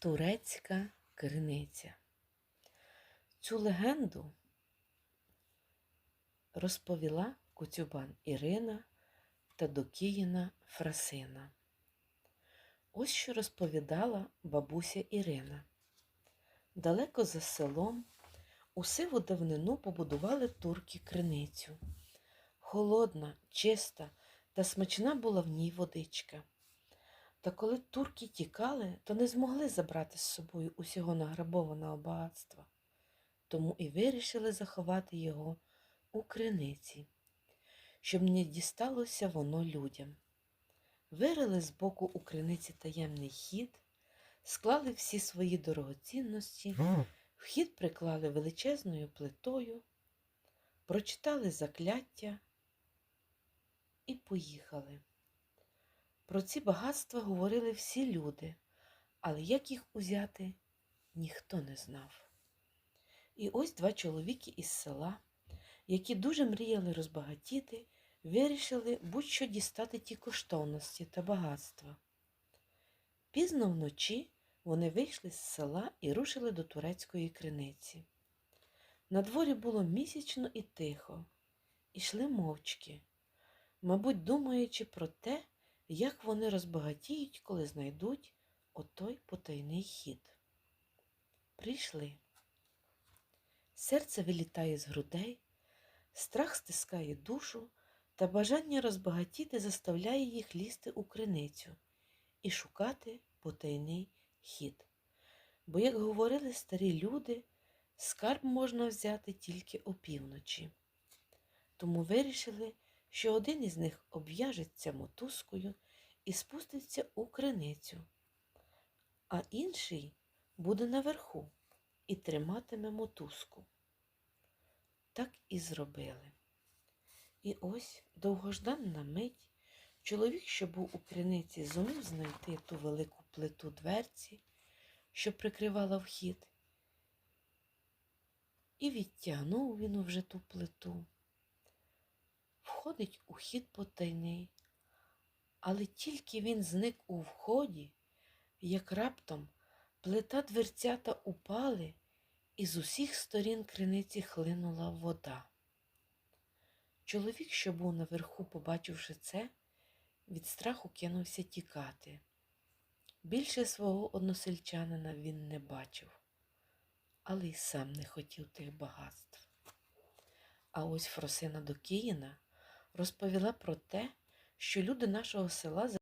Турецька криниця. Цю легенду розповіла Коцюбан Ірина та Докіїна Фрасина. Ось що розповідала бабуся Ірина. Далеко за селом у сиву давнину побудували турки криницю. Холодна, чиста та смачна була в ній водичка. Та коли турки тікали, то не змогли забрати з собою усього награбованого багатства, тому і вирішили заховати його у криниці, щоб не дісталося воно людям. Вирили з боку у криниці таємний хід, склали всі свої дорогоцінності, вхід приклали величезною плитою, прочитали закляття і поїхали. Про ці багатства говорили всі люди, але як їх узяти, ніхто не знав. І ось два чоловіки із села, які дуже мріяли розбагатіти, вирішили будь-що дістати ті коштовності та багатства. Пізно вночі вони вийшли з села і рушили до турецької криниці. На дворі було місячно і тихо, ішли мовчки, мабуть, думаючи про те, як вони розбагатіють, коли знайдуть отой потайний хід. Прийшли. Серце вилітає з грудей, страх стискає душу, та бажання розбагатіти заставляє їх лізти у криницю і шукати потайний хід. Бо, як говорили старі люди, скарб можна взяти тільки опівночі. Тому вирішили, що один із них обв'яжеться мотузкою і спуститься у криницю, а інший буде наверху і триматиме мотузку. Так і зробили. І ось довгожданна мить чоловік, що був у криниці, зумів знайти ту велику плиту дверці, що прикривала вхід, і відтягнув він уже ту плиту. Входить у хід потайний, але тільки він зник у вході, як раптом плита дверцята упали, і з усіх сторін криниці хлинула вода. Чоловік, що був наверху, побачивши це, від страху кинувся тікати. Більше свого односельчанина він не бачив, але й сам не хотів тих багатств. А ось Фросина до Докіїна розповіла про те, що люди нашого села